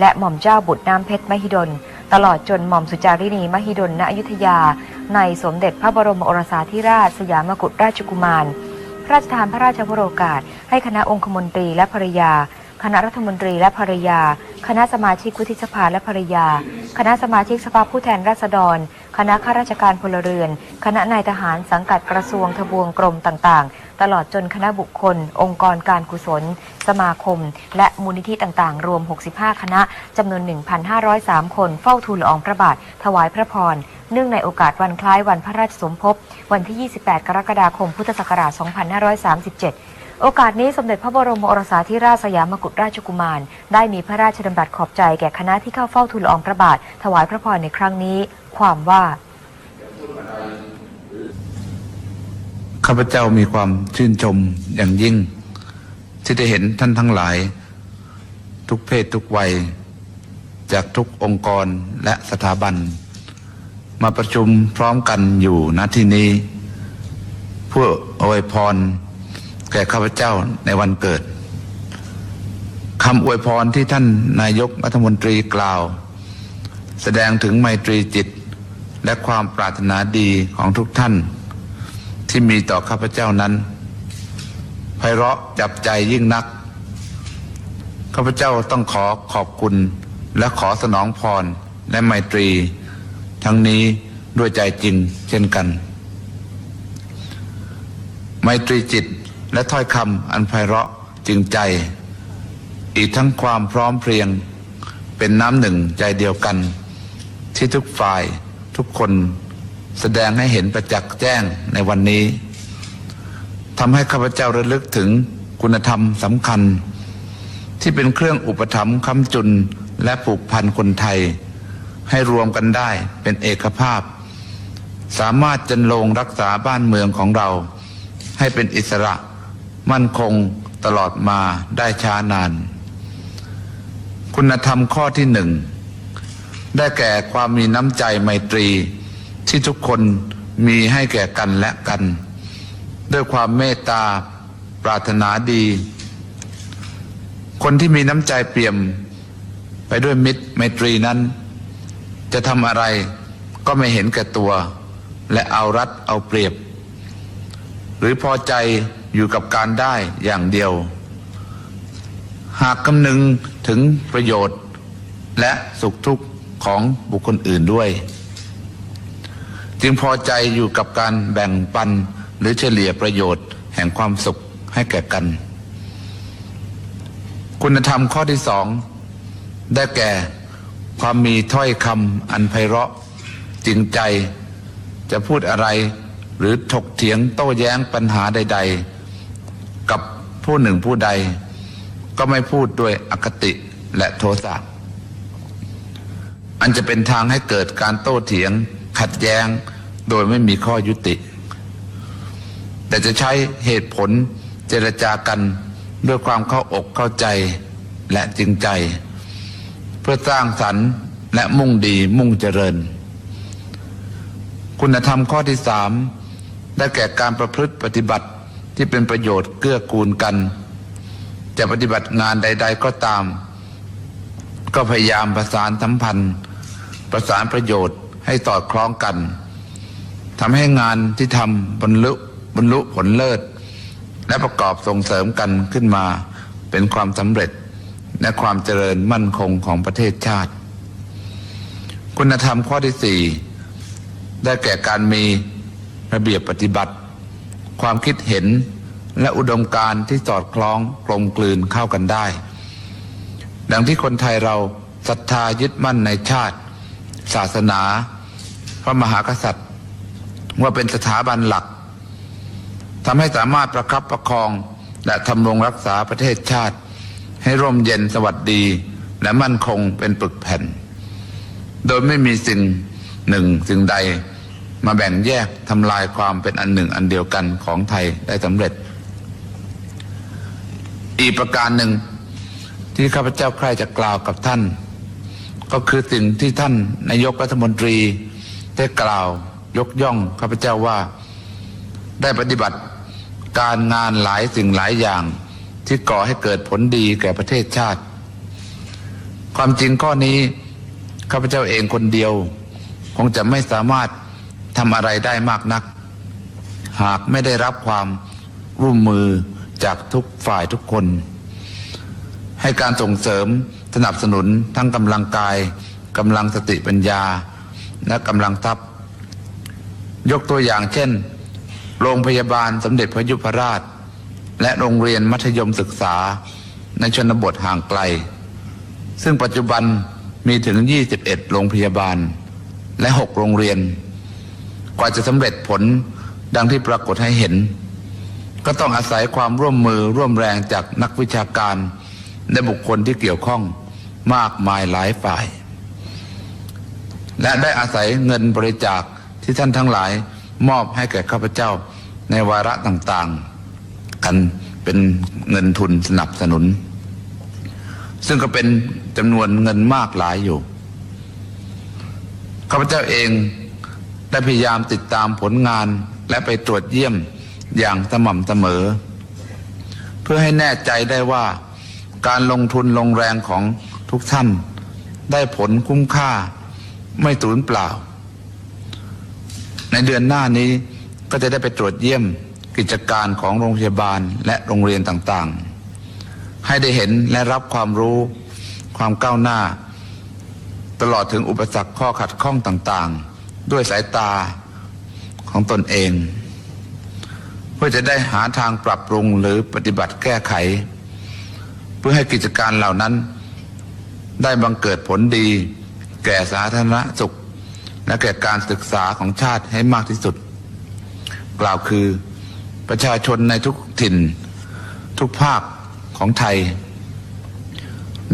และหม่อมเจ้าบุตรน้ำเพชรมหิดล ตลอดจนหม่อมสุจารินีมหิดลณอยุธยา ในสมเด็จพระบรมโอรสาธิราชสยามกุฎราชกุมาร พระราชทานพระราชวโรกาส ให้คณะองคมนตรีและภริยา คณะรัฐมนตรีและภริยา คณะสมาชิกวุฒิสภาและภริยา คณะสมาชิกสภาผู้แทนราษฎร คณะข้าราชการพลเรือน คณะนายทหารสังกัดกระทรวงทบวงกรมต่างๆ ตลอดจนคณะบุคคล องค์กรการกุศล สมาคม และมูลนิธิต่างๆ รวม 65 คณะจำนวน 1,503 คนเฝ้าทูลละอองพระบาท ถวายพระพรเนื่องในโอกาสวันคล้ายวันพระราชสมภพวันที่ 28 กรกฎาคม พุทธศักราช 2537โอกาสนี้สมเด็จพระบรมโอรสาธิราชสยามกุฎราชกุมาร ได้มีพระราชดำรัสขอบใจแก่คณะที่เข้าเฝ้าทูลละอองพระบาท ถวายพระพรในครั้งนี้ ความว่า ข้าพเจ้ามีความชื่นชมอย่างยิ่ง ที่ได้เห็นท่านทั้งหลาย ทุกเพศทุกวัย จากทุกองค์กรและสถาบัน มาประชุมพร้อมกันอยู่ณที่นี้เพื่ออวยพร แก่ข้าพเจ้าในวันเกิดคำอวยพรที่ท่านนายกรัฐมนตรีกล่าว แสดงถึงไมตรีจิต และความปรารถนาดีของทุกท่าน ที่มีต่อข้าพเจ้านั้นไพเราะจับใจยิ่งนัก ข้าพเจ้าต้องขอขอบคุณ และขอสนองพรและไมตรี ทั้งนี้ด้วยใจจริงเช่นกัน ไมตรีจิตและถ้อยคำอันไพเราะจริงใจ อีกทั้งความพร้อมเพรียง เป็นน้ำหนึ่งใจเดียวกัน ที่ทุกฝ่ายทุกคน แสดงให้เห็นประจักษ์แจ้งในวันนี้ทำให้ข้าพเจ้าระลึกถึงคุณธรรมสำคัญ ที่เป็นเครื่องอุปถัมภ์ค้ำจุนและผูกพันคนไทย ให้รวมกันได้เป็นเอกภาพ สามารถจันลงรักษาบ้านเมืองของเรา ให้เป็นอิสระมั่นคงตลอดมาได้ช้านาน คุณธรรมข้อที่หนึ่ง ได้แก่ความมีน้ำใจไมตรี ที่ทุกคนมีให้แก่กันและกัน ด้วยความเมตตาปรารถนาดี คนที่มีน้ำใจเปี่ยมไปด้วยมิตรไมตรีนั้น จะทำอะไรก็ไม่เห็นแก่ตัว และเอารัดเอาเปรียบ หรือพอใจอยู่กับการได้อย่างเดียว หากคำนึงถึงประโยชน์ และสุขทุกข์ของบุคคลอื่นด้วย จึงพอใจอยู่กับการแบ่งปันหรือเฉลี่ยประโยชน์แห่งความสุขให้แก่กัน คุณธรรมข้อที่สองได้แก่ความมีถ้อยคำอันไพเราะจริงใจจะพูดอะไร หรือถกเถียงโต้แย้งปัญหาใด ๆ กับผู้หนึ่งผู้ใด ก็ไม่พูดด้วยอคติและโทสะอันจะเป็นทางให้เกิดการโต้เถียง ขัดแย้งโดยไม่มีข้อยุติ แต่จะใช้เหตุผลเจรจากันด้วยความเข้าอกเข้าใจและจริงใจ เพื่อสร้างสรรค์และมุ่งดีมุ่งเจริญ คุณธรรมข้อที่สามได้แก่การประพฤติปฏิบัติที่เป็นประโยชน์เกื้อกูลกัน จะปฏิบัติงานใด ๆ ก็ตาม ก็พยายามประสานสัมพันธ์ ประสานประโยชน์ ให้สอดคล้องกันทำให้งานที่ทำบรรลุบรรลุผลเลิศ และประกอบส่งเสริมกันขึ้นมาเป็นความสำเร็จและความเจริญมั่นคงของประเทศชาติ คุณธรรมข้อที่สี่ได้แก่การมีระเบียบปฏิบัติ ความคิดเห็นและอุดมการที่สอดคล้องกลมกลืนเข้ากันได้ ดังที่คนไทยเราศรัทธายึดมั่นในชาติ ศาสนา ระมหากษัตริย์ ว่าเป็นสถาบันหลักทำให้สามารถประคับประคอง และทำรงรักษาประเทศชาติ ให้ร่มเย็นสวัสดี และมั่นคงเป็นปึกแผ่น โดยไม่มีสิ่งหนึ่งสิ่งใดมาแบ่งแยกทำลายความเป็นอันหนึ่งอันเดียวกันของไทยได้สำเร็จ อีกประการหนึ่งที่ข้าพเจ้าใคร่จะกล่าวกับท่าน ก็คือสิ่งที่ท่านนายกรัฐมนตรี ได้กล่าวยกย่องข้าพเจ้าว่า ได้ปฏิบัติการงานหลายสิ่งหลายอย่าง ที่ก่อให้เกิดผลดีแก่ประเทศชาติ ความจริงข้อนี้ข้าพเจ้าเองคนเดียว คงจะไม่สามารถทำอะไรได้มากนัก หากไม่ได้รับความร่วมมือจากทุกฝ่ายทุกคน ให้การส่งเสริมสนับสนุนทั้งกำลังกายกำลังสติปัญญา และกำลังทรัพย์ ยกตัวอย่างเช่น โรงพยาบาลสมเด็จพระยุพราช และโรงเรียนมัธยมศึกษาในชนบทห่างไกล ซึ่งปัจจุบันมีถึง 21 โรงพยาบาล และ 6 โรงเรียน กว่าจะสำเร็จผลดังที่ปรากฏให้เห็น ก็ต้องอาศัยความร่วมมือร่วมแรงจากนักวิชาการ และบุคคลที่เกี่ยวข้องมากมายหลายฝ่าย และได้อาศัยเงินบริจาคที่ท่านทั้งหลายมอบให้แก่ข้าพเจ้าในวาระต่างๆ กันเป็นเงินทุนสนับสนุน ซึ่งก็เป็นจำนวนเงินมากหลายอยู่ข้าพเจ้าเองได้พยายามติดตามผลงานและไปตรวจเยี่ยมอย่างสม่ำเสมอ เพื่อให้แน่ใจได้ว่า การลงทุนลงแรงของทุกท่าน ได้ผลคุ้มค่า ไม่สูญเปล่า ในเดือนหน้านี้ก็จะได้ไปตรวจเยี่ยมกิจการของโรงพยาบาลและโรงเรียนต่างๆ ให้ได้เห็นและรับความรู้ความก้าวหน้า ตลอดถึงอุปสรรคข้อขัดข้องต่างๆ ด้วยสายตาของตนเอง เพื่อจะได้หาทางปรับปรุงหรือปฏิบัติแก้ไข เพื่อให้กิจการเหล่านั้น ได้บังเกิดผลดี แก่สาธารณสุข และแก่การศึกษาของชาติให้มากที่สุด กล่าวคือประชาชนในทุกถิ่น ทุกภาคของไทย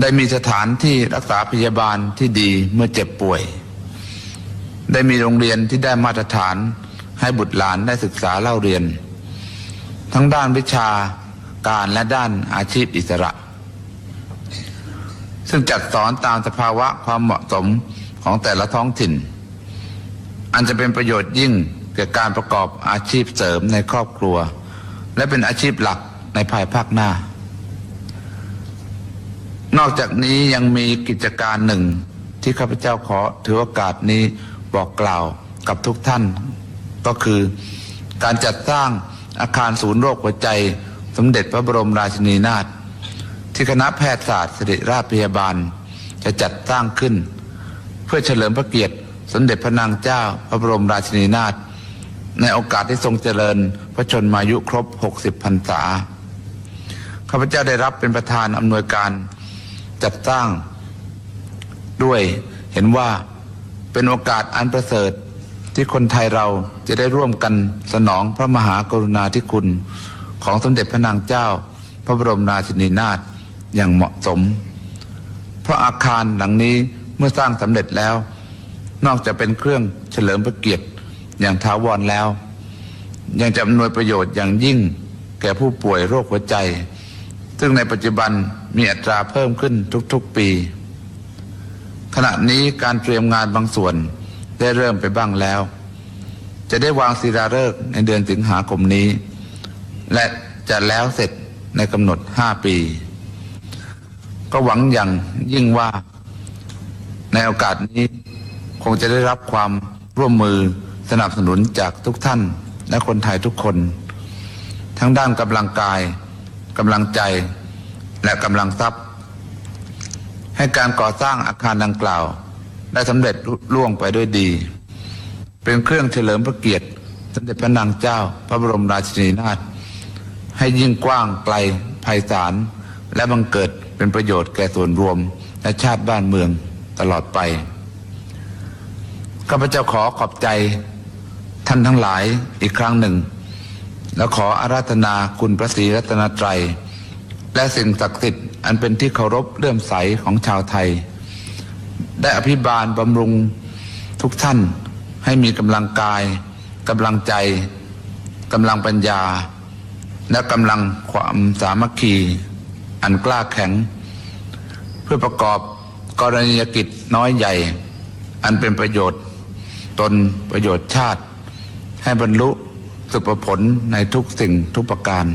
ได้มีสถานที่รักษาพยาบาลที่ดีเมื่อเจ็บป่วย ได้มีโรงเรียนที่ได้มาตรฐานให้บุตรหลานได้ศึกษาเล่าเรียน ทั้งด้านวิชาการและด้านอาชีพอิสระ ซึ่งจัดสอนตามสภาวะความเหมาะสมของแต่ละท้องถิ่น อันจะเป็นประโยชน์ยิ่งแก่การประกอบอาชีพเสริมในครอบครัว และเป็นอาชีพหลักในภายภาคหน้า นอกจากนี้ยังมีกิจการหนึ่งที่ข้าพเจ้าขอถือโอกาสนี้บอกกล่าวกับทุกท่าน ก็คือการจัดสร้างอาคารศูนย์โรคหัวใจ สมเด็จพระบรมราชินีนาถ ที่คณะแพทยศาสตร์ศิริราชพยาบาล จะจัดสร้างขึ้น เพื่อเฉลิมพระเกียรติ สมเด็จพระนางเจ้าพระบรมราชินีนาถในโอกาสที่ทรงเจริญพระชนมายุครบ 60พรรษา ข้าพเจ้าได้รับเป็นประธานอำนวยการจัดสร้าง ด้วยเห็นว่าเป็นโอกาสอันประเสริฐที่คนไทยเราจะได้ร่วมกันสนองพระมหากรุณาธิคุณ ของสมเด็จพระนางเจ้า พระบรมราชินีนาถ อย่างเหมาะสม เพราะอาคารหลังนี้เมื่อสร้างสำเร็จแล้ว นอกจากเป็นเครื่องเฉลิมพระเกียรติอย่างท้าวรแล้ว ยังจะอำนวยประโยชน์อย่างยิ่งแก่ผู้ป่วยโรคหัวใจ ซึ่งในปัจจุบันมีอัตราเพิ่มขึ้นทุกๆปี ขณะนี้การเตรียมงานบางส่วนได้เริ่มไปบ้างแล้ว จะได้วางศิลาฤกษ์ในเดือนสิงหาคมนี้ และจะแล้วเสร็จในกำหนด 5 ปี ก็หวังอย่างยิ่งว่าในโอกาสนี้คงจะได้รับความร่วมมือสนับสนุนจากทุกท่านและคนไทยทุกคน ทั้งด้านกำลังกายกำลังใจและกำลังทรัพย์ ให้การก่อสร้างอาคารดังกล่าว ได้สำเร็จลุล่วงไปด้วยดี เป็นเครื่องเฉลิมพระเกียรติสมเด็จพระนางเจ้า พระบรมราชินีนาถให้ยิ่งกว้างไกลไพศาลและบังเกิด เป็นประโยชน์แก่ส่วนรวม และชาติบ้านเมืองตลอดไปข้าพเจ้าขอขอบใจท่านทั้งหลายอีกครั้งหนึ่ง และขออาราธนาคุณพระศรีรัตนตรัย และสิ่งศักดิ์สิทธิ์อันเป็นที่เคารพเลื่อมใสของชาวไทย ได้อภิบาลบำรุงทุกท่านให้มีกำลังกายกำลังใจกำลังปัญญา และกำลังความสามัคคี อันกล้าแข็ง เพื่อประกอบกรณียกิจน้อยใหญ่ อันเป็นประโยชน์ ตนประโยชน์ชาติ ให้บรรลุสุภผลในทุกสิ่งทุกประการ